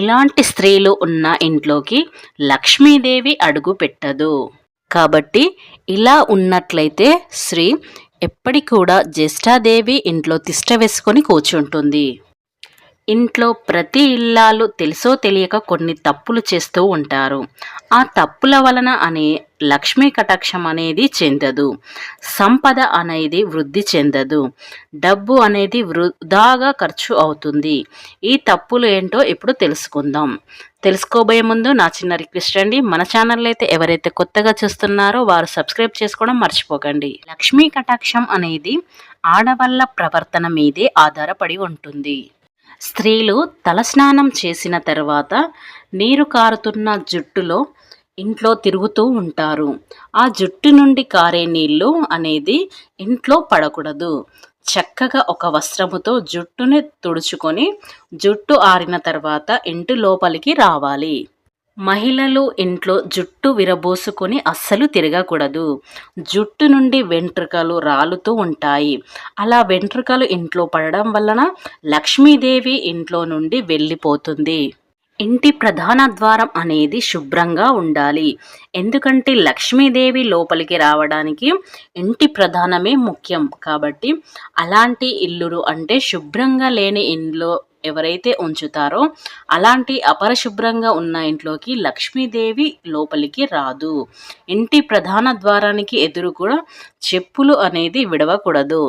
ఇలాంటి స్త్రీలు ఉన్న ఇంట్లోకి లక్ష్మీదేవి అడుగు పెట్టదు. కాబట్టి ఇలా ఉన్నట్లయితే స్త్రీ ఎప్పటి కూడా జ్యేష్ఠాదేవి ఇంట్లో తిష్ట వేసుకొని కూర్చుంటుంది. ఇంట్లో ప్రతి ఇల్లాలు తెలుసో తెలియక కొన్ని తప్పులు చేస్తూ ఉంటారు. ఆ తప్పుల వలన అనే లక్ష్మీ కటాక్షం అనేది చెందదు. సంపద అనేది వృద్ధి చెందదు. డబ్బు అనేది వృధాగా ఖర్చు అవుతుంది. ఈ తప్పులు ఏంటో ఇప్పుడు తెలుసుకుందాం. తెలుసుకోబోయే ముందు నా చిన్న రిక్వెస్ట్ అండి. మన ఛానల్ అయితే ఎవరైతే కొత్తగా చూస్తున్నారో వారు సబ్స్క్రైబ్ చేసుకోవడం మర్చిపోకండి. లక్ష్మీ కటాక్షం అనేది ఆడవాళ్ళ ప్రవర్తన మీదే ఆధారపడి ఉంటుంది. స్త్రీలు తలస్నానం చేసిన తర్వాత నీరు కారుతున్న జుట్టులో ఇంట్లో తిరుగుతూ ఉంటారు. ఆ జుట్టు నుండి కారే నీళ్ళు అనేది ఇంట్లో పడకూడదు. చక్కగా ఒక వస్త్రముతో జుట్టుని తుడుచుకొని జుట్టు ఆరిన తర్వాత ఇంటి లోపలికి రావాలి. మహిళలు ఇంట్లో జుట్టు విరబోసుకొని అస్సలు తిరగకూడదు. జుట్టు నుండి వెంట్రుకలు రాలుతూ ఉంటాయి. అలా వెంట్రుకలు ఇంట్లో పడడం వలన లక్ష్మీదేవి ఇంట్లో నుండి వెళ్ళిపోతుంది. ఇంటి ప్రధాన ద్వారం అనేది శుభ్రంగా ఉండాలి. ఎందుకంటే లక్ష్మీదేవి లోపలికి రావడానికి ఇంటి ప్రధానమే ముఖ్యం. కాబట్టి అలాంటి ఇల్లులు అంటే శుభ్రంగా లేని ఇంట్లో ఎవరైతే ఉంచుతారో అలాంటి అపరిశుభ్రంగా ఉన్న ఇంట్లోకి లక్ష్మీదేవి లోపలికి రాదు. ఇంటి ప్రధాన ద్వారానికి ఎదురు కూడా చెప్పులు అనేది విడవకూడదు.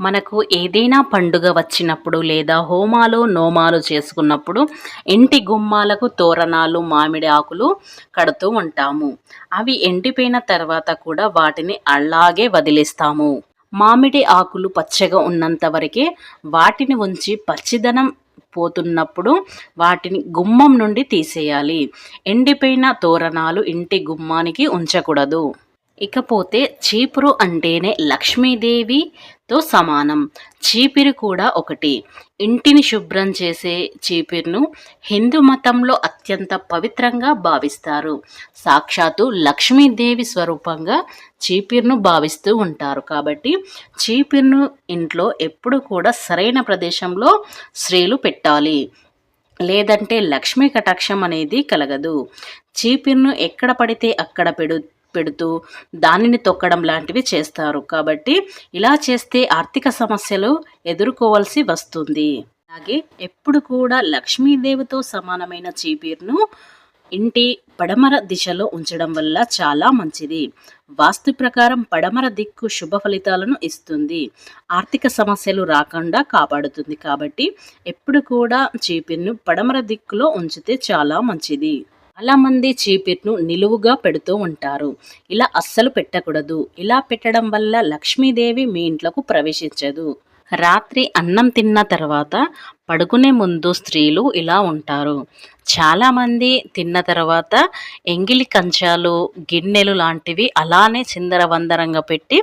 మనకు ఏదైనా పండుగ వచ్చినప్పుడు లేదా హోమాలు నోమాలు చేసుకున్నప్పుడు ఇంటి గుమ్మాలకు తోరణాలు మామిడి ఆకులు కడుతూ ఉంటాము. అవి ఎండిపోయిన తర్వాత కూడా వాటిని అలాగే వదిలేస్తాము. మామిడి ఆకులు పచ్చగా ఉన్నంత వరకే వాటిని ఉంచి పచ్చిదనం పోతున్నప్పుడు వాటిని గుమ్మం నుండి తీసేయాలి. ఎండిపోయిన తోరణాలు ఇంటి గుమ్మానికి ఉంచకూడదు. ఇకపోతే చీపురు అంటేనే లక్ష్మీదేవితో సమానం. చీపిరి కూడా ఒకటి. ఇంటిని శుభ్రం చేసే చీపిరిను హిందూ మతంలో అత్యంత పవిత్రంగా భావిస్తారు. సాక్షాత్తు లక్ష్మీదేవి స్వరూపంగా చీపిరిను భావిస్తూ ఉంటారు. కాబట్టి చీపిరిను ఇంట్లో ఎప్పుడు కూడా సరైన ప్రదేశంలో స్త్రీలు పెట్టాలి. లేదంటే లక్ష్మీ కటాక్షం అనేది కలగదు. చీపిరిను ఎక్కడ పడితే అక్కడ పెడు పెడుతూ దానిని తొక్కడం లాంటివి చేస్తారు. కాబట్టి ఇలా చేస్తే ఆర్థిక సమస్యలు ఎదుర్కోవాల్సి వస్తుంది. అలాగే ఎప్పుడు కూడా లక్ష్మీదేవితో సమానమైన చీపీర్ను ఇంటి పడమర దిశలో ఉంచడం వల్ల చాలా మంచిది. వాస్తు ప్రకారం పడమర దిక్కు శుభ ఫలితాలను ఇస్తుంది. ఆర్థిక సమస్యలు రాకుండా కాపాడుతుంది. కాబట్టి ఎప్పుడు కూడా చీపిర్ను పడమర దిక్కులో ఉంచితే చాలా మంచిది. చాలామంది చీపిర్ను నిలువుగా పెడుతూ ఉంటారు. ఇలా అస్సలు పెట్టకూడదు. ఇలా పెట్టడం వల్ల లక్ష్మీదేవి మీ ఇంట్లోకి ప్రవేశించదు. రాత్రి అన్నం తిన్న తర్వాత పడుకునే ముందు స్త్రీలు ఇలా ఉంటారు. చాలామంది తిన్న తర్వాత ఎంగిలి కంచాలు గిన్నెలు లాంటివి అలానే చిందరవందరంగా పెట్టి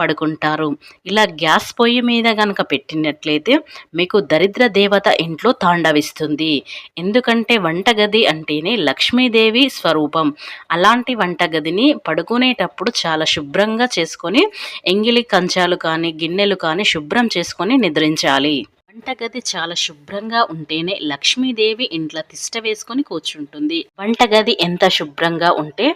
పడుకుంటారు. ఇలా గ్యాస్ పొయ్యి మీద కనుక పెట్టినట్లయితే మీకు దరిద్ర దేవత ఇంట్లో తాండవిస్తుంది. ఎందుకంటే వంటగది అంటేనే లక్ష్మీదేవి స్వరూపం. అలాంటి వంటగదిని పడుకునేటప్పుడు చాలా శుభ్రంగా చేసుకొని ఎంగిలి కంచాలు కానీ గిన్నెలు కానీ శుభ్రం చేసుకొని నిద్రించాలి. వంటగది చాలా శుభ్రంగా ఉంటేనే లక్ష్మీదేవి ఇంట్లో తిష్ట వేసుకొని కూర్చుంటుంది. వంటగది ఎంత శుభ్రంగా ఉంటే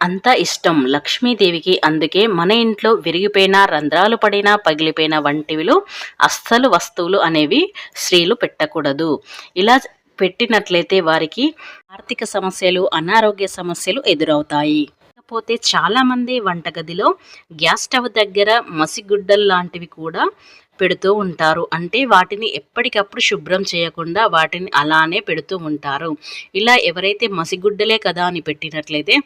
అంత ఇష్టం. లక్ష్మీదేవికి అందుకే మన ఇంట్లో విరిగిపోయిన రంధ్రాలు పడిన పగిలిపోయిన వంటివిలో అస్సలు వస్తువులు అనేవి స్త్రీలు పెట్టకూడదు. ఇలా పెట్టినట్లయితే వారికి ఆర్థిక సమస్యలు అనారోగ్య సమస్యలు ఎదురవుతాయి. కాకపోతే చాలామంది వంటగదిలో గ్యాస్ స్టవ్ దగ్గర మసిగుడ్డలు లాంటివి కూడా పెడుతూ ఉంటారు. అంటే వాటిని ఎప్పటికప్పుడు శుభ్రం చేయకుండా వాటిని అలానే పెడుతూ ఉంటారు. ఇలా ఎవరైతే మసిగుడ్డలే కదా అని పెట్టినట్లయితే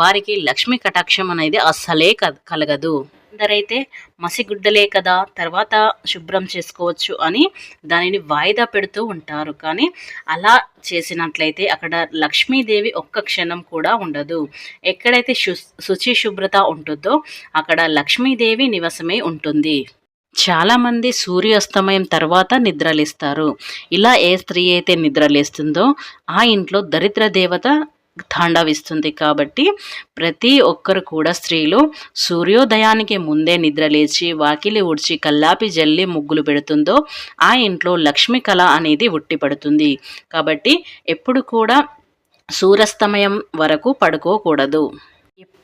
వారికి లక్ష్మీ కటాక్షం అనేది అస్సలే కలగదు. కొందరైతే మసిగుడ్డలే కదా తర్వాత శుభ్రం చేసుకోవచ్చు అని దానిని వాయిదా పెడుతూ ఉంటారు. కానీ అలా చేసినట్లయితే అక్కడ లక్ష్మీదేవి ఒక్క క్షణం కూడా ఉండదు. ఎక్కడైతే శు శుచి శుభ్రత ఉంటుందో అక్కడ లక్ష్మీదేవి నివసమే ఉంటుంది. చాలామంది సూర్యాస్తమయం తర్వాత నిద్రలేస్తారు. ఇలా ఏ స్త్రీ అయితే నిద్రలేస్తుందో ఆ ఇంట్లో దరిద్ర దేవత తాండవిస్తుంది కాబట్టి ప్రతి ఒక్కరు కూడా స్త్రీలు సూర్యోదయానికి ముందే నిద్రలేచి వాకిలి ఊడ్చి కల్లాపి జల్లి ముగ్గులు పెడుతుందో ఆ ఇంట్లో లక్ష్మి కళ అనేది ఉట్టిపడుతుంది. కాబట్టి ఎప్పుడు కూడా సూర్యాస్తమయం వరకు పడుకోకూడదు.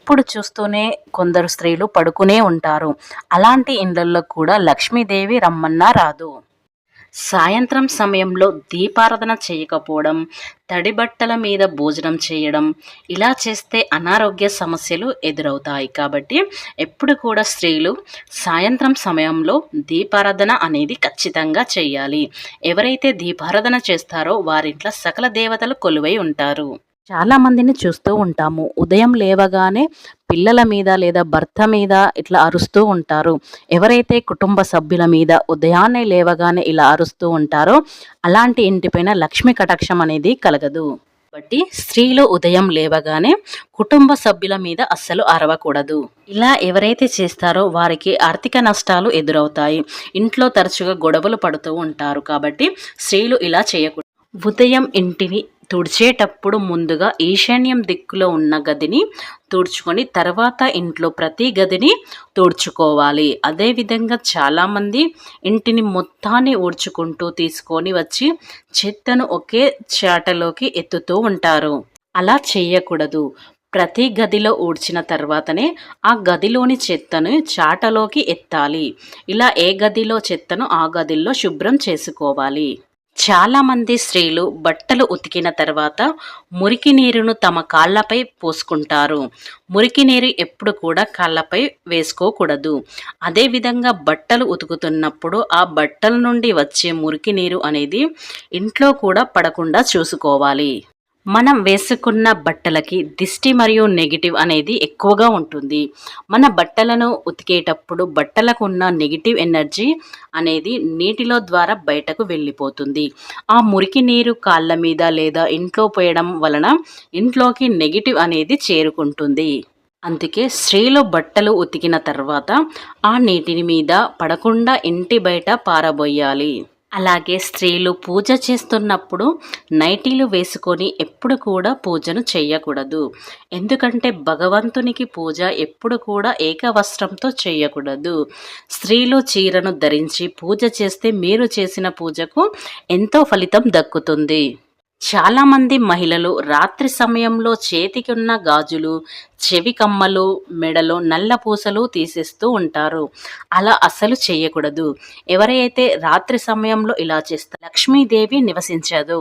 ఎప్పుడు చూస్తూనే కొందరు స్త్రీలు పడుకునే ఉంటారు. అలాంటి ఇండ్లలో కూడా లక్ష్మీదేవి రమ్మన్నా రాదు. సాయంత్రం సమయంలో దీపారాధన చేయకపోవడం తడి బట్టల మీద భోజనం చేయడం ఇలా చేస్తే అనారోగ్య సమస్యలు ఎదురవుతాయి. కాబట్టి ఎప్పుడు కూడా స్త్రీలు సాయంత్రం సమయంలో దీపారాధన అనేది ఖచ్చితంగా చేయాలి. ఎవరైతే దీపారాధన చేస్తారో వారింట్లో సకల దేవతలు కొలువై ఉంటారు. చాలామందిని చూస్తూ ఉంటాము. ఉదయం లేవగానే పిల్లల మీద లేదా భర్త మీద ఇట్లా అరుస్తూ ఉంటారు. ఎవరైతే కుటుంబ సభ్యుల మీద ఉదయాన్నే లేవగానే ఇలా అరుస్తూ ఉంటారో అలాంటి ఇంటిపైన లక్ష్మీ కటాక్షం అనేది కలగదు. కాబట్టి స్త్రీలు ఉదయం లేవగానే కుటుంబ సభ్యుల మీద అస్సలు అరవకూడదు. ఇలా ఎవరైతే చేస్తారో వారికి ఆర్థిక నష్టాలు ఎదురవుతాయి. ఇంట్లో తరచుగా గొడవలు పడుతూ ఉంటారు. కాబట్టి స్త్రీలు ఇలా చేయకూడదు. ఉదయం ఇంటిని తుడిచేటప్పుడు ముందుగా ఈశాన్యం దిక్కులో ఉన్న గదిని తుడుచుకొని తర్వాత ఇంట్లో ప్రతి గదిని తుడుచుకోవాలి. అదేవిధంగా చాలామంది ఇంటిని మొత్తాన్ని ఊడ్చుకుంటూ తీసుకొని వచ్చి చెత్తను ఒకే చాటలోకి ఎత్తుతూ ఉంటారు. అలా చేయకూడదు. ప్రతి గదిలో ఊడ్చిన తర్వాతనే ఆ గదిలోని చెత్తను చాటలోకి ఎత్తాలి. ఇలా ఏ గదిలో చెత్తను ఆ గదిలో శుభ్రం చేసుకోవాలి. చాలామంది స్త్రీలు బట్టలు ఉతికిన తర్వాత మురికి నీరును తమ కాళ్ళపై పోసుకుంటారు. మురికి నీరు ఎప్పుడు కూడా కాళ్ళపై వేసుకోకూడదు. అదేవిధంగా బట్టలు ఉతుకుతున్నప్పుడు ఆ బట్టల నుండి వచ్చే మురికి నీరు అనేది ఇంట్లో కూడా పడకుండా చూసుకోవాలి. మనం వేసుకున్న బట్టలకి దిష్టి మరియు నెగిటివ్ అనేది ఎక్కువగా ఉంటుంది. మన బట్టలను ఉతికేటప్పుడు బట్టలకు ఉన్న నెగిటివ్ ఎనర్జీ అనేది నీటిలో ద్వారా బయటకు వెళ్ళిపోతుంది. ఆ మురికి నీరు కాళ్ళ మీద లేదా ఇంట్లో పోయడం వలన ఇంట్లోకి నెగిటివ్ అనేది చేరుకుంటుంది. అందుకే స్త్రీలు బట్టలు ఉతికిన తర్వాత ఆ నీటిని మీద పడకుండా ఇంటి బయట పారబోయాలి. అలాగే స్త్రీలు పూజ చేస్తున్నప్పుడు నైటీలు వేసుకొని ఎప్పుడు కూడా పూజను చేయకూడదు. ఎందుకంటే భగవంతునికి పూజ ఎప్పుడు కూడా ఏకవస్త్రంతో చేయకూడదు. స్త్రీలు చీరను ధరించి పూజ చేస్తే మీరు చేసిన పూజకు ఎంతో ఫలితం దక్కుతుంది. చాలామంది మహిళలు రాత్రి సమయంలో చేతికి ఉన్న గాజులు చెవి కమ్మలు మెడలో నల్ల పూసలు తీసేస్తూ ఉంటారు. అలా అస్సలు చేయకూడదు. ఎవరైతే రాత్రి సమయంలో ఇలా చేస్తారు లక్ష్మీదేవి నివసించదు.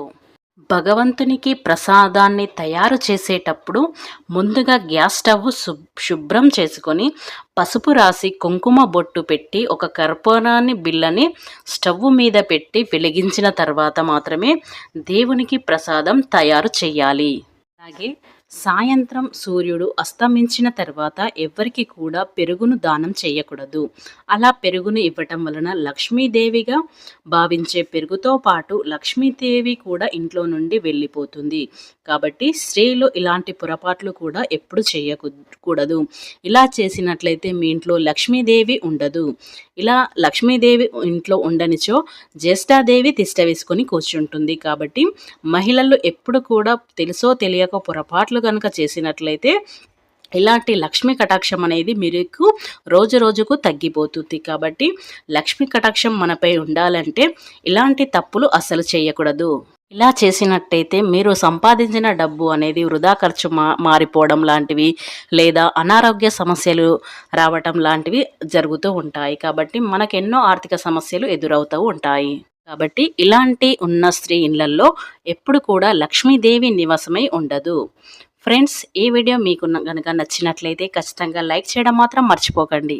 భగవంతునికి ప్రసాదాన్ని తయారు చేసేటప్పుడు ముందుగా గ్యాస్ స్టవ్ శుభ్రం చేసుకొని పసుపు రాసి కుంకుమ బొట్టు పెట్టి ఒక కర్పూరాన్ని బిల్లని స్టవ్ మీద పెట్టి వెలిగించిన తర్వాత మాత్రమే దేవునికి ప్రసాదం తయారు చేయాలి. అలాగే సాయంత్రం సూర్యుడు అస్తమించిన తర్వాత ఎవరికి కూడా పెరుగును దానం చేయకూడదు. అలా పెరుగును ఇవ్వటం వలన లక్ష్మీదేవిగా భావించే పెరుగుతో పాటు లక్ష్మీదేవి కూడా ఇంట్లో నుండి వెళ్ళిపోతుంది. కాబట్టి స్త్రీలు ఇలాంటి పొరపాట్లు కూడా ఎప్పుడు చేయకూడదు. ఇలా చేసినట్లయితే మీ ఇంట్లో లక్ష్మీదేవి ఉండదు. ఇలా లక్ష్మీదేవి ఇంట్లో ఉండనిచో జ్యేష్ఠాదేవి తిష్ట వేసుకొని కూర్చుంటుంది. కాబట్టి మహిళలు ఎప్పుడు కూడా తెలుసో తెలియక పొరపాట్లు కనుక చేసినట్లయితే ఇలాంటి లక్ష్మీ కటాక్షం అనేది మీకు రోజు రోజుకు తగ్గిపోతుంది. కాబట్టి లక్ష్మీ కటాక్షం మనపై ఉండాలంటే ఇలాంటి తప్పులు అసలు చేయకూడదు. ఇలా చేసినట్టయితే మీరు సంపాదించిన డబ్బు అనేది వృధా ఖర్చు మా మారిపోవడం లాంటివి లేదా అనారోగ్య సమస్యలు రావటం లాంటివి జరుగుతూ ఉంటాయి. కాబట్టి మనకెన్నో ఆర్థిక సమస్యలు ఎదురవుతూ ఉంటాయి. కాబట్టి ఇలాంటి ఉన్న స్త్రీ ఇళ్ళలో ఎప్పుడు కూడా లక్ష్మీదేవి నివాసమై ఉండదు. ఫ్రెండ్స్ ఈ వీడియో మీకు కనుక నచ్చినట్లయితే ఖచ్చితంగా లైక్ చేయడం మాత్రం మర్చిపోకండి.